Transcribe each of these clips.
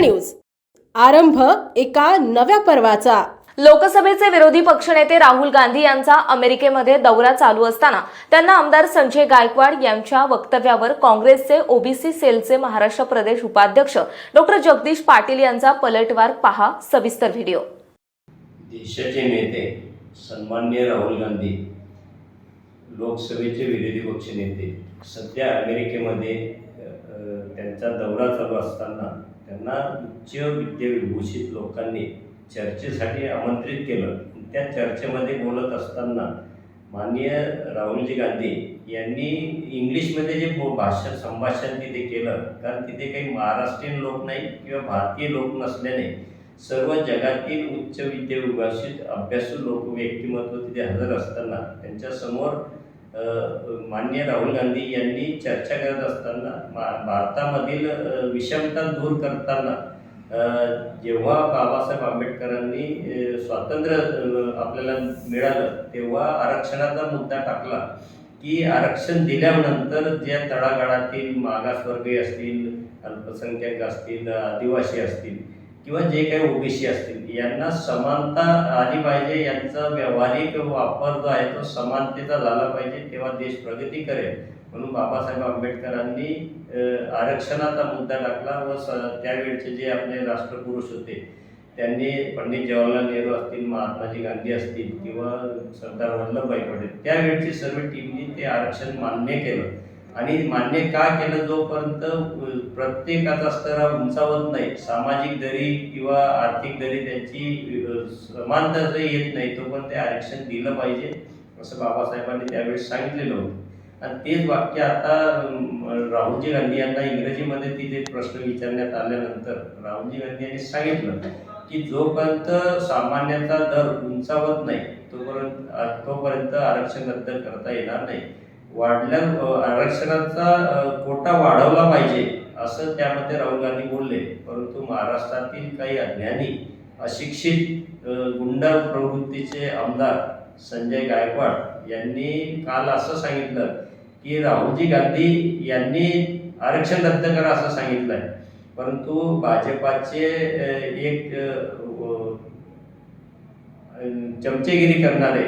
News. आरंभ एका नव्या पर्वाचा. लोकसभेचे विरोधी पक्षनेते राहुल गांधी यांचा अमेरिकेमध्ये दौरा चालू असताना त्यांना आमदार संजय गायकवाड यांच्या वक्तव्यावर काँग्रेसचे ओबीसी सेलचे महाराष्ट्र प्रदेश उपाध्यक्ष डॉक्टर जगदीश पाटील यांचा पलटवार पहा सविस्तर व्हिडिओ. देशाचे नेते सन्मान्य राहुल गांधी लोकसभेचे विरोधी पक्षनेते सध्या अमेरिकेमध्ये त्यांचा दौरा चालू असताना त्यांना उच्च विद्याविभूषित लोकांनी चर्चेसाठी आमंत्रित केलं. त्या चर्चेमध्ये बोलत असताना माननीय राहुलजी गांधी यांनी इंग्लिशमध्ये जे भाषण संभाषण तिथे केलं. कारण तिथे काही महाराष्ट्रीयन लोक नाही किंवा भारतीय लोक नसल्याने सर्व जगातील उच्च विद्याविभाषित अभ्यासू लोक व्यक्तिमत्व तिथे हजर असताना त्यांच्यासमोर मान्य माननीय राहुल गांधी यांनी चर्चा करत असताना मा भारतामधील विषमता दूर करताना जेव्हा बाबासाहेब आंबेडकरांनी स्वातंत्र्य आपल्याला मिळालं तेव्हा आरक्षणाचा मुद्दा टाकला की आरक्षण दिल्यानंतर ज्या तळागाळातील मागासवर्गीय असतील अल्पसंख्याक असतील आदिवासी असतील किंवा जे काही ओबीसी असतील यांना समानता आली पाहिजे यांचा व्यावहारिक वापर जो आहे तो समानतेचा झाला पाहिजे तेव्हा देश प्रगती करेल. म्हणून बाबासाहेब आंबेडकरांनी आरक्षणाचा मुद्दा टाकला व स त्यावेळचे जे आपले राष्ट्रपुरुष होते त्यांनी पंडित जवाहरलाल नेहरू असतील महात्माजी गांधी असतील किंवा सरदार वल्लभभाई पटेल त्यावेळची सर्व टीमनी ते आरक्षण मान्य केलं. आणि मान्य का केलं जोपर्यंत प्रत्येकाचा स्तर हा उंचावत नाही सामाजिक दरी किंवा आर्थिक दरी त्यांची समानता जर येत नाही तोपर्यंत ते आरक्षण दिलं पाहिजे असं बाबासाहेबांनी त्यावेळेस सांगितलेलं होतं. आणि तेच वाक्य आता राहुलजी गांधी यांना इंग्रजीमध्ये तिथे प्रश्न विचारण्यात आल्यानंतर राहुलजी गांधी यांनी सांगितलं की जोपर्यंत सामान्याचा दर उंचावत नाही तोपर्यंत तोपर्यंत आरक्षण रद्द करता येणार नाही. वाढल्या आरक्षणाचा कोटा वाढवला पाहिजे असं त्यामध्ये राहुल गांधी बोलले. परंतु महाराष्ट्रातील काही अज्ञानी अशिक्षित अ, गुंड प्रवृत्तीचे आमदार संजय गायकवाड यांनी काल असं सांगितलं की राहुलजी गांधी यांनी आरक्षण रद्द करा असं सांगितलं आहे परंतु भाजपाचे एक चमचेगिरी करणारे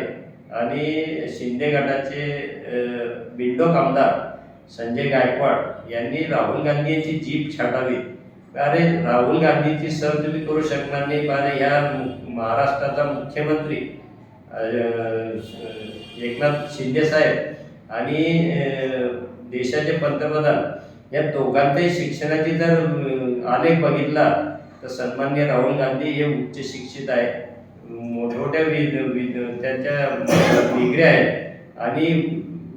आणि शिंदे गटाचे बिंडो बिंडोक आमदार संजय गायकवाड यांनी राहुल गांधी यांची जीप छाटावी. अरे राहुल गांधीची सर तुम्ही करू शकणार नाही. अरे ह्या महाराष्ट्राचा मुख्यमंत्री एकनाथ शिंदे साहेब आणि देशाचे पंतप्रधान या दोघांचाही शिक्षणाची जर आलेख बघितला तर सन्मान्य राहुल गांधी हे उच्च शिक्षित आहे मोठमोठ्या विद विद त्यांच्या डिग्र्या आहेत. आणि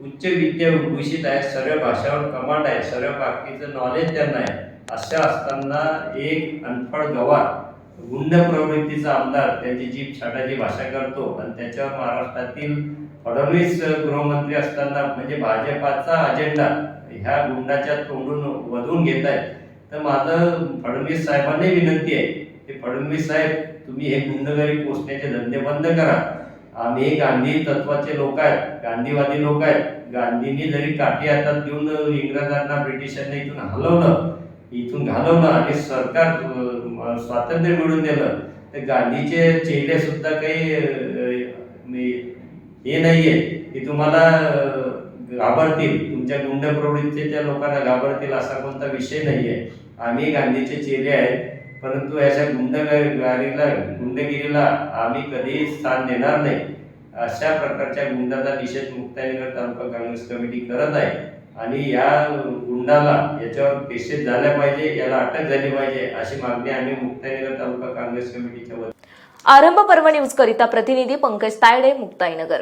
उच्च विद्याभूषित आहे सर्व भाषावर कमांड आहे सर्व बाकीचं नॉलेज त्यांना आहे. अशा असताना एक अनफळ गवार गुंड प्रवृत्तीचा आमदार त्याची जी छाटाची भाषा करतो आणि त्याच्यावर महाराष्ट्रातील फडणवीस गृहमंत्री असताना म्हणजे भाजपाचा अजेंडा ह्या गुंडाच्या तोंडून वधून घेत आहेत. तर माझं फडणवीस साहेबांनी विनंती आहे हे फडणवीस साहेब तुम्ही हे गुंडगारी पोचण्याचे धंदे बंद करा. आम्ही गांधी तत्वाचे लोक आहेत गांधीवादी लोक आहेत. गांधींनी जरी काठी हातात देऊन इंग्रजांना ब्रिटिशांना इथून हलवलं इथून घालवलं आणि सरकार स्वातंत्र्य मिळून दिलं तर गांधीचे चेहरे सुद्धा काही हे नाही हे नाहीये. की तुम्हाला घाबरतील. तुमच्या गुंड प्रवृत्तीच्या लोकांना घाबरतील असा कोणता विषय नाहीये. आम्ही गांधीचे चेहरे आहेत. परंतु अशा गुंडगारीला गुंडगिरीला आम्ही कधीही स्थान देणार नाही. अशा प्रकारच्या गुंडाचा निषेध मुक्ताईनगर तालुका काँग्रेस कमिटी करत आहे. आणि या गुंडाला याच्यावर निषेध झाल्या पाहिजे याला अटक झाली पाहिजे अशी मागणी आम्ही मुक्ताईनगर तालुका काँग्रेस कमिटीच्या वतीने आरंभ पर्व न्यूज करिता प्रतिनिधी पंकज तायडे मुक्ताईनगर.